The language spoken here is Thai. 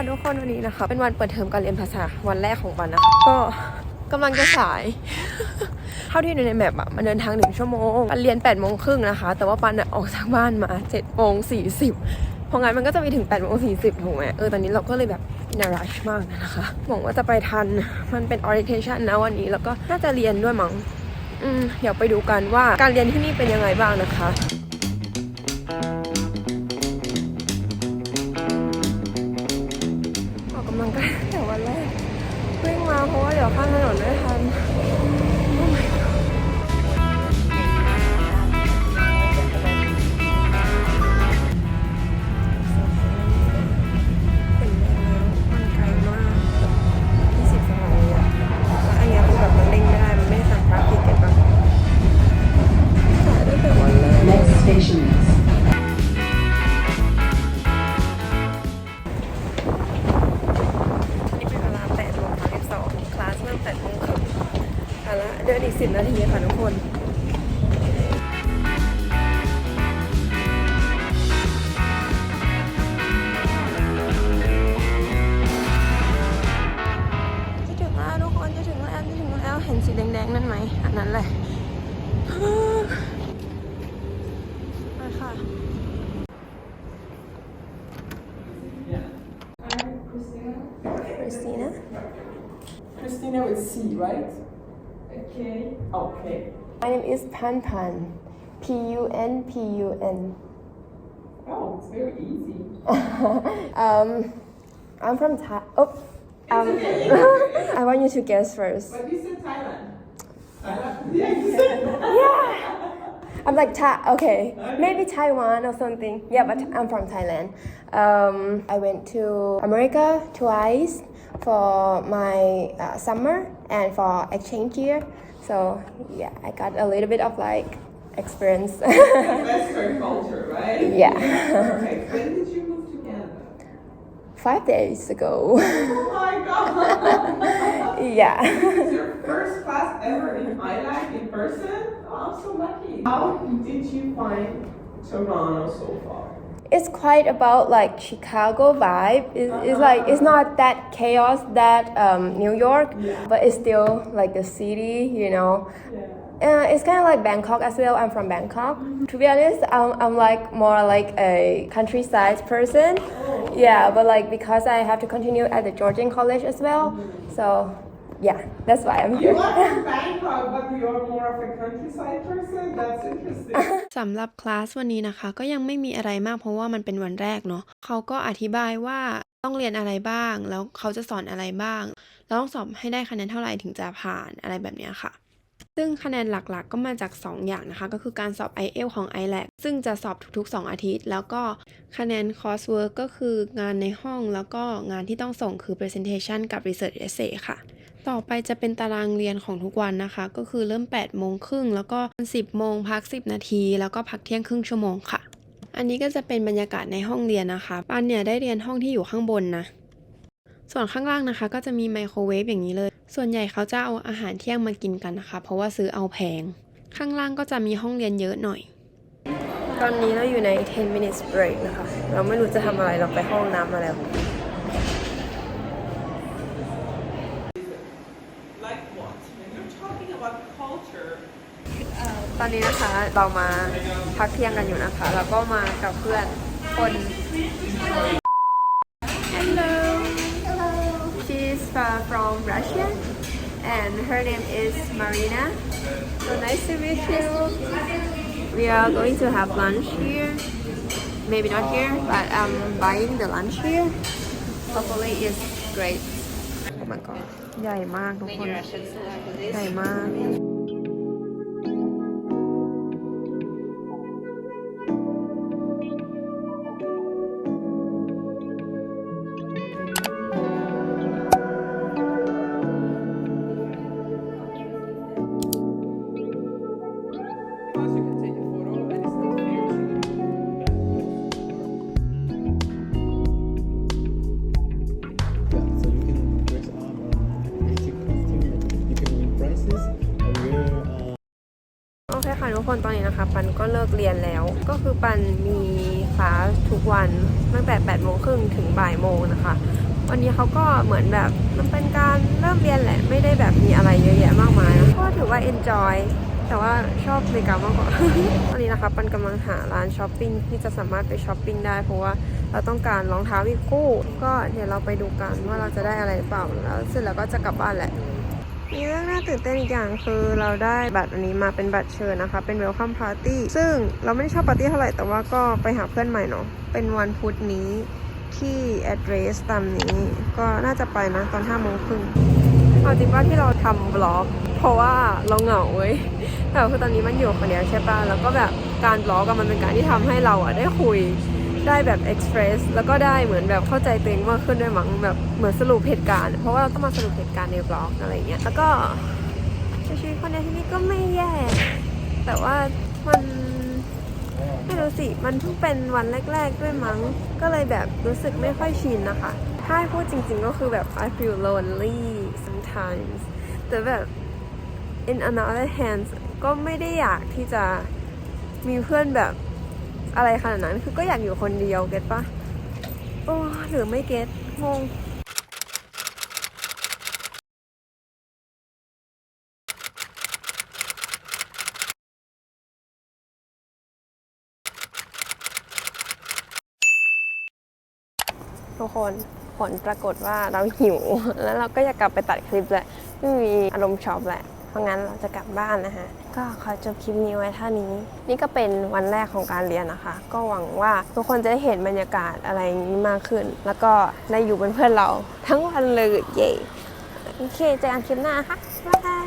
ค่ะทุกคนวันนี้นะคะ เป็นวันเปิดเทอมการเรียนภาษาวันแรกของปันนะคะก็กำลังจะสาย เท่าที่ดูในแมปอะมันเดินทางหนึ่งชั่วโมงปันเรียน8ปดโมงครึ่งนะคะ แต่ว่าปันอะออกจากบ้านมา7จ็ดโมงสี่สิบเพราะงั้นมันก็จะไปถึง8ปดโมงสี่สิบถูกไหมเออตอนนี้เราก็เลยแบบอินารัชมากนะคะหวังว่าจะไปทันมันเป็น orientation นะวันนี้แล้วก็น่าจะเรียนด้วยมั้งอืมเดี๋ยวไปดูกันว่าการเรียนที่นี่เป็นยังไงบ้างนะคะ เพราะว่าเดี๋ยวข้ามถนนด้วยค่ะาละเดินอีก10นาทีค่ะทุกคนจะถึงแล้วทุกคนจะถึงแล้วจะถึงแล้วเห็นสีแดงๆนั่นไหมอันนั้นแหละไปค่ะคริสติน่า Christina with C, right? Okay. Okay. My name is Pan Pan. P U N P U N. Oh, it's very easy. Um, I'm from Thai. Oh, um, I want you to guess first. But you said Thailand. Thailand? Yeah, you said Yeah. I'm like Thai. Okay, maybe Taiwan or something. Yeah, but I'm from Thailand. Um, I went to America twice for my uh, summer and for exchange year. So yeah, I got a little bit of like experience. Western culture, right? Yeah. When did you move to Canada? Five days ago. Oh my god! yeah. It's your first class ever in high life in person? Oh, I'm so lucky. How did you find Toronto so far? it's quite about like Chicago vibe. It's, it's like it's not that chaos that um, New York, Yeah. but it's still like the city, you know. Yeah. Uh, it's kind of like Bangkok as well. I'm from Bangkok. To be honest, I'm, I'm like more like a countryside person. Yeah, but like because I have to continue at the Georgian College as well, so yeah, that's why I'm You here. are from Bangkok, but you're more of a countryside person? That's interesting. สำหรับคลาสวันนี้นะคะ ก็ยังไม่มีอะไรมากเพราะว่ามันเป็นวันแรกเนาะเขาก็อธิบายว่าต้องเรียนอะไรบ้าง แล้วเขาจะสอนอะไรบ้าง แล้วต้องสอบให้ได้คะแนนเท่าไหร่ถึงจะผ่านอะไรแบบเนี้ยค่ะ ซึ่งคะแนนหลักๆก็มาจาก 2 อย่างนะคะ ก็คือการสอบ i อ l ของ i l a c ซึ่งจะสอบทุกๆ 2 อาทิตย์ แล้วก็คะแนน coursework ก็คืองานในห้องแล้วก็งานที่ต้องส่งคือ presentation กับ research essay ค่ะ ต่อไปจะเป็นตารางเรียนของทุกวันนะคะ ก็คือเริ่ม 8 โมงครึ่งแล้วก็ 10 โมงพัก 10 นาที แล้วก็พักเที่ยงครึ่งชั่วโมงค่ะ อันนี้ก็จะเป็นบรรยากาศในห้องเรียนนะคะปันเนี่ยได้เรียนห้องที่อยู่ข้างบนนะส่วนข้างล่างนะคะ ก็จะมีไมโครเวฟอย่างนี้เลย ส่วนใหญ่เขาจะเอาอาหารเที่ยงมากินกันนะคะ เพราะว่าซื้อเอาแพง ข้างล่างก็จะมีห้องเรียนเยอะหน่อย ตอนนี้เราอยู่ใน 10 minutes break นะคะ เราไม่รู้จะทำอะไรเราไปห้องน้ำมาแล้ว Like what? When you're talking about culture, ตอนนี้นะคะเรามาพักเที่ยงกันอยู่นะคะ แล้วก็มากับเพื่อนคน Hello and her name is Marina so nice to meet you we are going to have lunch here maybe not here but I'm buying the lunch here hopefully it's great oh my god ใหญ่มากทุกคน ใหญ่มาก คนตอนนี้นะคะ ปันก็เลิกเรียนแล้ว ก็คือปันมีคลาสทุกวันตั้งแต่8โมงครึ่งถึงบ่ายโมงนะคะ วันนี้เขาก็เหมือนแบบมันเป็นการเริ่มเรียนแหละ ไม่ได้แบบมีอะไรเยอะแยะมากมายก็ถือว่า enjoy แต่ว่าชอบเมกามากกว่าตอนนี้นะคะ ปันกำลังหาร้านช้อปปิ้งที่จะสามารถไปช้อปปิ้งได้ เพราะว่าเราต้องการรองเท้าอีกคู่ก็เดี๋ยวเราไปดูกันว่าเราจะได้อะไรหรือเปล่าแล้วเสร็จแล้วก็จะกลับบ้านแหละ มีเรื่องน่าตื่นเต้นอีกอย่างคือเราได้บัตรอันนี้มาเป็นบัตรเชิญนะคะ เป็น welcome party ซึ่งเราไม่ได้ชอบปาร์ตี้เท่าไหร่แต่ว่าก็ไปหาเพื่อนใหม่เนาะเป็นวันพุธนี้ที่ address ตามนี้ ก็น่าจะไปนะตอน5โมงครึ่งเอาจริงว่าที่เราทำบล็อกเพราะว่าเราเหงาเว้ยแต่คือตอนนี้มันอยู่คนเดียวใช่ปะแล้วก็แบบการบล็อกมันเป็นการที่ทำให้เราอะได้คุย ได้แบบ express แล้วก็ได้เหมือนแบบเข้าใจตัวเองมากขึ้นด้วยมั้งแบบเหมือนสรุปเหตุการณ์ เพราะว่าเราต้องมาสรุปเหตุการณ์ในบล็อกอะไรเงี้ยแล้วก็ชีวิตคนเดียวที่นี่ก็ไม่แย่ แต่ว่ามันไม่รู้สิ มันเพิ่งเป็นวันแรก ๆ ด้วยมั้ง ก็เลยแบบรู้สึกไม่ค่อยชินนะคะ ถ้าพูดจริง ๆ ก็คือแบบ I feel lonely sometimes แต่แบบ in another hands ก็ไม่ได้อยากที่จะมีเพื่อนแบบ อะไรขนาดนั้น คือก็อยากอยู่คนเดียวเก็ตปะโอ้หรือไม่เก็ตงงทุกคนผลปรากฏว่าเราหิว แล้วเราก็อยากกลับไปตัดคลิปแหละไม่มีอารมณ์ช็อปแหละ เพราะงั้นเราจะกลับบ้านนะคะก็ขอจบคลิปนี้ไว้เท่านี้ นี่ก็เป็นวันแรกของการเรียนนะคะ ก็หวังว่าทุกคนจะได้เห็นบรรยากาศอะไรอย่างนี้มากขึ้น แล้วก็ได้อยู่เป็นเพื่อนเราทั้งวันเลยเย่โอเคเจอกันคลิปหน้าค่ะบ๊ายบาย